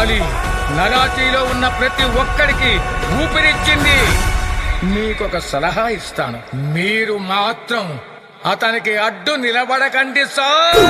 గాలి నరాచీలో ఉన్న ప్రతి ఒక్కడికి ఊపిరిచ్చింది. మీకొక సలహా ఇస్తాను. మీరు మాత్రం అతనికి అడ్డు నిలబడకండి సార్!